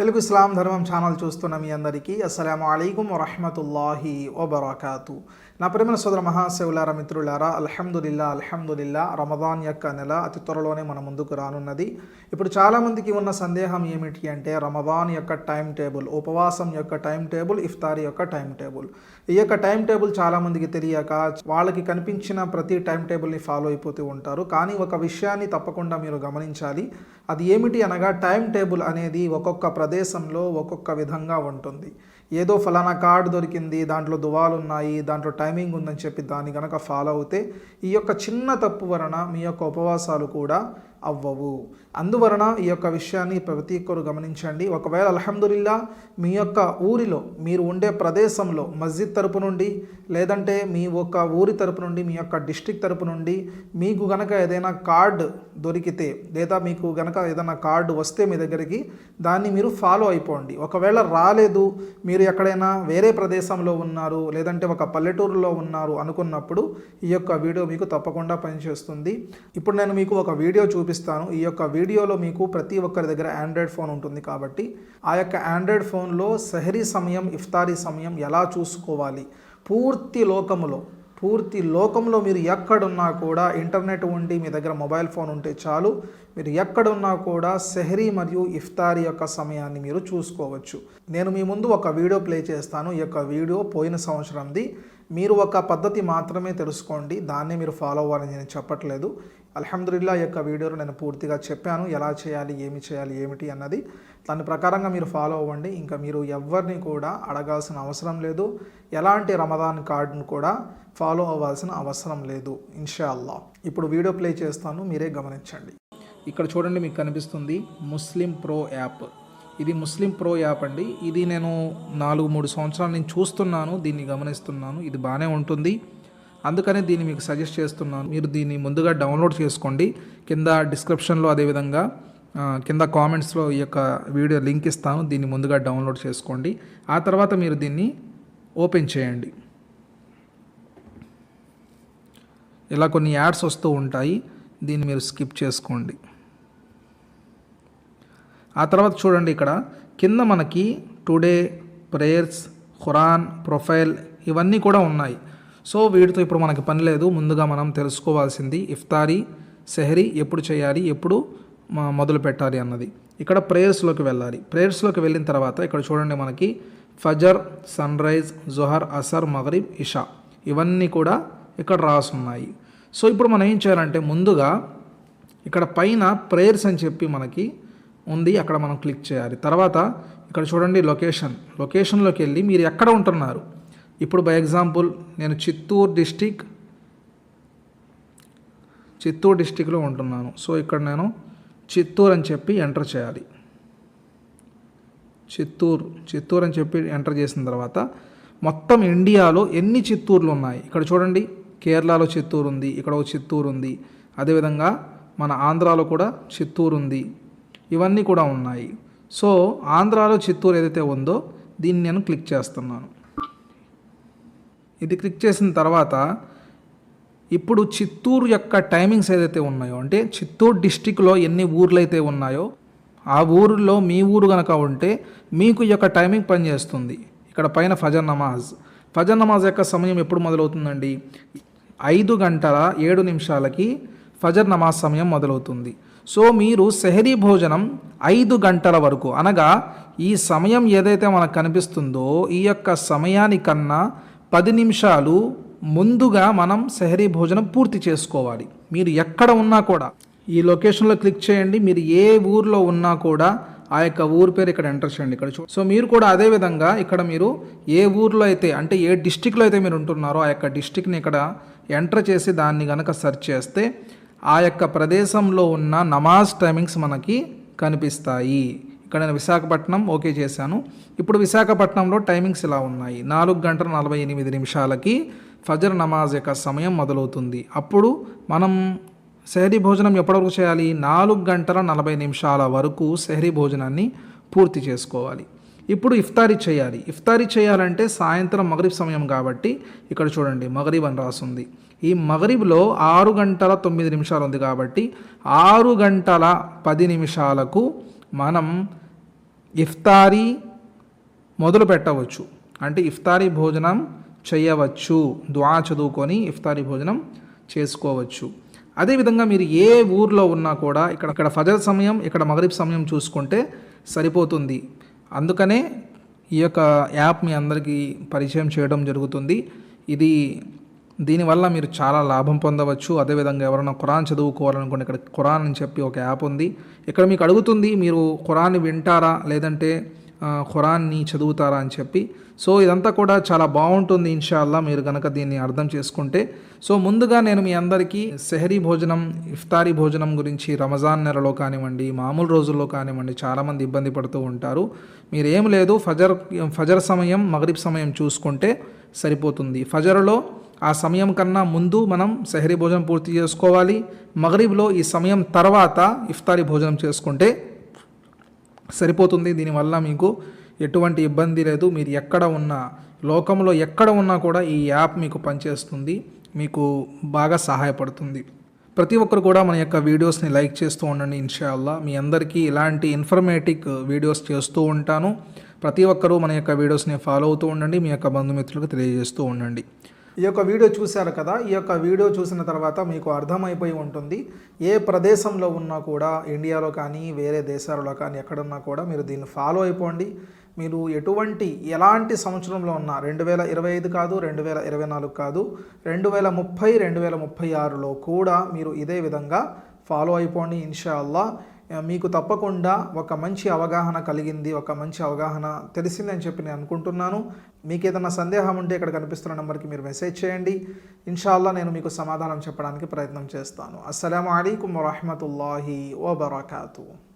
తెలుగు ఇస్లాం ధర్మం ఛానల్ చూస్తున్న మీ అందరికీ అస్సలం అయికం వరహమతుల్లాహి వబర్కాతు. నా ప్రేమ సోదర మహాశివులారా మిత్రులారా అల్హమ్దుల్లా అల్హమ్దుల్లా రమదాన్ యొక్క నెల అతి త్వరలోనే మన ముందుకు రానున్నది. ఇప్పుడు చాలామందికి ఉన్న సందేహం ఏమిటి అంటే రమదాన్ యొక్క టైం టేబుల్ ఉపవాసం యొక్క టైం టేబుల్ ఇఫ్తారీ యొక్క టైం టేబుల్. ఈ యొక్క టైం టేబుల్ చాలామందికి తెలియక వాళ్ళకి కనిపించిన ప్రతి టైం టేబుల్ని ఫాలో అయిపోతూ ఉంటారు. కానీ ఒక విషయాన్ని తప్పకుండా మీరు గమనించాలి. అది ఏమిటి అనగా టైం టేబుల్ అనేది ఒక్కొక్క ప్రదేశంలో ఒక్కొక్క విధంగా ఉంటుంది. ఏదో ఫలానా కార్డు దొరికింది దాంట్లో దువాలు ఉన్నాయి దాంట్లో టైం టైమింగ్ ఉందని చెప్పి దాన్ని కనుక ఫాలో అవుతే ఈ యొక్క చిన్న తప్పు వలన మీ యొక్క ఉపవాసాలు కూడా అవ్వవు. అందువలన ఈ యొక్క విషయాన్ని ప్రతి ఒక్కరు గమనించండి. ఒకవేళ అల్హమ్దుల్లా మీ యొక్క ఊరిలో మీరు ఉండే ప్రదేశంలో మస్జిద్ తరపు నుండి లేదంటే మీ ఒక ఊరి తరపు నుండి మీ యొక్క డిస్టిక్ తరపు నుండి మీకు గనక ఏదైనా కార్డు దొరికితే లేదా మీకు గనక ఏదైనా కార్డు వస్తే మీ దగ్గరికి దాన్ని మీరు ఫాలో అయిపోండి. ఒకవేళ రాలేదు మీరు ఎక్కడైనా వేరే ప్రదేశంలో ఉన్నారు లేదంటే ఒక పల్లెటూరులో ఉన్నారు అనుకున్నప్పుడు ఈ యొక్క వీడియో మీకు తప్పకుండా పనిచేస్తుంది. ఇప్పుడు నేను మీకు ఒక వీడియో చూపి చూపిస్తాను. ఈ యొక్క వీడియోలో మీకు ప్రతి ఒక్కరి దగ్గర ఆండ్రాయిడ్ ఫోన్ ఉంటుంది కాబట్టి ఆ యొక్క ఆండ్రాయిడ్ ఫోన్లో సెహరీ సమయం ఇఫ్తారీ సమయం ఎలా చూసుకోవాలి? పూర్తి లోకములో పూర్తి లోకంలో మీరు ఎక్కడున్నా కూడా ఇంటర్నెట్ ఉండి మీ దగ్గర మొబైల్ ఫోన్ ఉంటే చాలు. మీరు ఎక్కడున్నా కూడా సెహరీ మరియు ఇఫ్తారీ యొక్క సమయాన్ని మీరు చూసుకోవచ్చు. నేను మీ ముందు ఒక వీడియో ప్లే చేస్తాను. ఈ యొక్క వీడియో పోయిన సంవత్సరంది. మీరు ఒక పద్ధతి మాత్రమే తెలుసుకోండి. దాన్నే మీరు ఫాలో అవ్వాలని నేను చెప్పట్లేదు. అల్హమ్దుల్లా యొక్క వీడియోలో నేను పూర్తిగా చెప్పాను. ఎలా చేయాలి ఏమి చేయాలి ఏమిటి అన్నది దాని ప్రకారంగా మీరు ఫాలో అవ్వండి. ఇంకా మీరు ఎవరిని కూడా అడగాల్సిన అవసరం లేదు. ఎలాంటి రమదాన్ కార్డును కూడా ఫాలో అవ్వాల్సిన అవసరం లేదు. ఇన్షాల్లా ఇప్పుడు వీడియో ప్లే చేస్తాను. మీరే గమనించండి. ఇక్కడ చూడండి మీకు కనిపిస్తుంది ముస్లిం ప్రో యాప్. ఇది ముస్లిం ప్రో యాప్ అండి. ఇది నేను నాలుగు మూడు సంవత్సరాలు నేను చూస్తున్నాను దీన్ని గమనిస్తున్నాను. ఇది బాగానే ఉంటుంది. అందుకనే దీన్ని మీకు సజెస్ట్ చేస్తున్నాను. మీరు దీన్ని ముందుగా డౌన్లోడ్ చేసుకోండి. కింద డిస్క్రిప్షన్లో అదేవిధంగా కింద కామెంట్స్లో ఈ యొక్క వీడియో లింక్ ఇస్తాను. దీన్ని ముందుగా డౌన్లోడ్ చేసుకోండి. ఆ తర్వాత మీరు దీన్ని ఓపెన్ చేయండి. ఇలా కొన్ని యాడ్స్ వస్తూ ఉంటాయి. దీన్ని మీరు స్కిప్ చేసుకోండి. ఆ తర్వాత చూడండి ఇక్కడ. కింద మనకి టుడే ప్రేయర్స్ ఖురాన్ ప్రొఫైల్ ఇవన్నీ కూడా ఉన్నాయి. సో వీటితో ఇప్పుడు మనకి పని లేదు. ముందుగా మనం తెలుసుకోవాల్సింది ఇఫ్తారీ సెహరీ ఎప్పుడు చేయాలి ఎప్పుడు మొదలు పెట్టాలి అన్నది. ఇక్కడ ప్రేయర్స్లోకి వెళ్ళాలి. ప్రేయర్స్లోకి వెళ్ళిన తర్వాత ఇక్కడ చూడండి మనకి ఫజర్ సన్ రైజ్ జొహర్ అసర్ మగరిబ్ ఇషా ఇవన్నీ కూడా ఇక్కడ రాసున్నాయి. సో ఇప్పుడు మనం ఏం చేయాలంటే ముందుగా ఇక్కడ పైన ప్రేయర్స్ అని చెప్పి మనకి ఉంది. అక్కడ మనం క్లిక్ చేయాలి. తర్వాత ఇక్కడ చూడండి లొకేషన్ లొకేషన్లోకి వెళ్ళి మీరు ఎక్కడ ఉంటున్నారు? ఇప్పుడు బై ఎగ్జాంపుల్ నేను చిత్తూరు డిస్టిక్ చిత్తూరు డిస్టిక్లో ఉంటున్నాను. సో ఇక్కడ నేను చిత్తూరు అని చెప్పి ఎంటర్ చేయాలి. చిత్తూరు చిత్తూరు అని చెప్పి ఎంటర్ చేసిన తర్వాత మొత్తం ఇండియాలో ఎన్ని చిత్తూరులు ఉన్నాయి? ఇక్కడ చూడండి కేరళలో చిత్తూరు ఉంది ఇక్కడ ఒక చిత్తూరు ఉంది. అదేవిధంగా మన ఆంధ్రాలో కూడా చిత్తూరు ఉంది. ఇవన్నీ కూడా ఉన్నాయి. సో ఆంధ్రాలో చిత్తూరు ఏదైతే ఉందో దీన్ని నేను క్లిక్ చేస్తున్నాను. ఇది క్లిక్ చేసిన తర్వాత ఇప్పుడు చిత్తూరు యొక్క టైమింగ్స్ ఏదైతే ఉన్నాయో అంటే చిత్తూరు డిస్టిక్లో ఎన్ని ఊర్లు అయితే ఉన్నాయో ఆ ఊరిలో మీ ఊరు కనుక ఉంటే మీకు ఈ యొక్క టైమింగ్ పనిచేస్తుంది. ఇక్కడ పైన ఫజర్ నమాజ్. ఫజర్ నమాజ్ యొక్క సమయం ఎప్పుడు మొదలవుతుందండి? ఐదు గంటల ఏడు నిమిషాలకి ఫజర్ నమాజ్ సమయం మొదలవుతుంది. సో మీరు సెహరీ భోజనం ఐదు గంటల వరకు అనగా ఈ సమయం ఏదైతే మనకు కనిపిస్తుందో ఈ యొక్క సమయానికన్నా పది నిమిషాలు ముందుగా మనం సెహరీ భోజనం పూర్తి చేసుకోవాలి. మీరు ఎక్కడ ఉన్నా కూడా ఈ లొకేషన్లో క్లిక్ చేయండి. మీరు ఏ ఊర్లో ఉన్నా కూడా ఆ యొక్క ఊరు పేరు ఇక్కడ ఎంటర్ చేయండి. ఇక్కడ చూ సో మీరు కూడా అదే విధంగా ఇక్కడ మీరు ఏ ఊర్లో అయితే అంటే ఏ డిస్టిక్లో అయితే మీరు ఉంటున్నారో ఆ యొక్క డిస్టిక్ని ఇక్కడ ఎంటర్ చేసి దాన్ని కనుక సెర్చ్ చేస్తే ఆ యొక్క ప్రదేశంలో ఉన్న నమాజ్ టైమింగ్స్ మనకి కనిపిస్తాయి. ఇక్కడ నేను విశాఖపట్నం ఓకే చేశాను. ఇప్పుడు విశాఖపట్నంలో టైమింగ్స్ ఇలా ఉన్నాయి. నాలుగు గంటల నలభై ఎనిమిది నిమిషాలకి ఫజర్ నమాజ్ యొక్క సమయం మొదలవుతుంది. అప్పుడు మనం సెహరీ భోజనం ఎప్పటివరకు చేయాలి? నాలుగు గంటల నలభై నిమిషాల వరకు సెహరీ భోజనాన్ని పూర్తి చేసుకోవాలి. ఇప్పుడు ఇఫ్తారీ చేయాలి. ఇఫ్తారీ చేయాలంటే సాయంత్రం మగరీబ్ సమయం కాబట్టి ఇక్కడ చూడండి మగరీబ్ అని రాసుంది. ఈ మగరీబ్లో ఆరు గంటల తొమ్మిది నిమిషాలు ఉంది కాబట్టి ఆరు గంటల పది నిమిషాలకు మనం ఇఫ్తారీ మొదలు పెట్టవచ్చు. అంటే ఇఫ్తారీ భోజనం చేయవచ్చు. దువా చదువుకొని ఇఫ్తారీ భోజనం చేసుకోవచ్చు. అదేవిధంగా మీరు ఏ ఊర్లో ఉన్నా కూడా ఇక్కడ ఇక్కడ ఫజర్ సమయం ఇక్కడ మగరిబ్ సమయం చూసుకుంటే సరిపోతుంది. అందుకనే ఈ యొక్క యాప్ మీ అందరికీ పరిచయం చేయడం జరుగుతుంది. ఇది దీనివల్ల మీరు చాలా లాభం పొందవచ్చు. అదేవిధంగా ఎవరైనా ఖురాన్ చదువుకోవాలనుకోండి ఇక్కడ ఖురాన్ అని చెప్పి ఒక యాప్ ఉంది. ఇక్కడ మీకు అడుగుతుంది మీరు ఖురాన్ని వింటారా? లేదంటే ఖురాన్ని చదువుతారా అని చెప్పి. సో ఇదంతా కూడా చాలా బాగుంటుంది ఇన్షాల్లా మీరు కనుక దీన్ని అర్థం చేసుకుంటే. సో ముందుగా నేను మీ అందరికీ సెహరీ భోజనం ఇఫ్తారీ భోజనం గురించి రమజాన్ నెలలో కానివ్వండి మామూలు రోజుల్లో కానివ్వండి చాలామంది ఇబ్బంది పడుతూ ఉంటారు. మీరు ఏం లేదు ఫజర్ ఫజర్ సమయం మగరిబ్ సమయం చూసుకుంటే సరిపోతుంది. ఫజర్లో ఆ సమయం కన్నా ముందు మనం సెహరీ భోజనం పూర్తి చేసుకోవాలి. మగరీబ్లో ఈ సమయం తర్వాత ఇఫ్తారీ భోజనం చేసుకుంటే సరిపోతుంది. దీనివల్ల మీకు ఎటువంటి ఇబ్బంది లేదు. మీరు ఎక్కడ ఉన్నా లోకంలో ఎక్కడ ఉన్నా కూడా ఈ యాప్ మీకు పనిచేస్తుంది. మీకు బాగా సహాయపడుతుంది. ప్రతి ఒక్కరు కూడా మన యొక్క వీడియోస్ని లైక్ చేస్తూ ఉండండి ఇన్షాల్లా మీ అందరికీ ఇలాంటి ఇన్ఫర్మేటిక్ వీడియోస్ చేస్తూ ఉంటాను. ప్రతి ఒక్కరూ మన యొక్క వీడియోస్ని ఫాలో అవుతూ ఉండండి. మీ యొక్క బంధుమిత్రులకు తెలియజేస్తూ ఉండండి. ఈ యొక్క వీడియో చూశారు కదా ఈ యొక్క వీడియో చూసిన తర్వాత మీకు అర్థమైపోయి ఉంటుంది. ఏ ప్రదేశంలో ఉన్నా కూడా ఇండియాలో కానీ వేరే దేశాలలో కానీ ఎక్కడున్నా కూడా మీరు దీన్ని ఫాలో అయిపోండి. మీరు ఎటువంటి ఎలాంటి సంవత్సరంలో ఉన్నా రెండు వేల ఇరవై ఐదు కాదు రెండు వేల ఇరవై నాలుగు కాదు రెండు వేల ముప్పై రెండు వేల ముప్పై ఆరులో కూడా మీరు ఇదే విధంగా ఫాలో అయిపోండి ఇన్షాల్లా మీకు తప్పకుండా ఒక మంచి అవగాహన కలిగింది ఒక మంచి అవగాహన తెలిసిందని చెప్పి నేను అనుకుంటున్నాను. మీకు ఏదైనా సందేహం ఉంటే ఇక్కడ కనిపిస్తున్న నెంబర్కి మీరు మెసేజ్ చేయండి. ఇన్షాల్లా నేను మీకు సమాధానం చెప్పడానికి ప్రయత్నం చేస్తాను. అస్సలం అయికం వరహమతుల్లాహి వబర్కాతూ.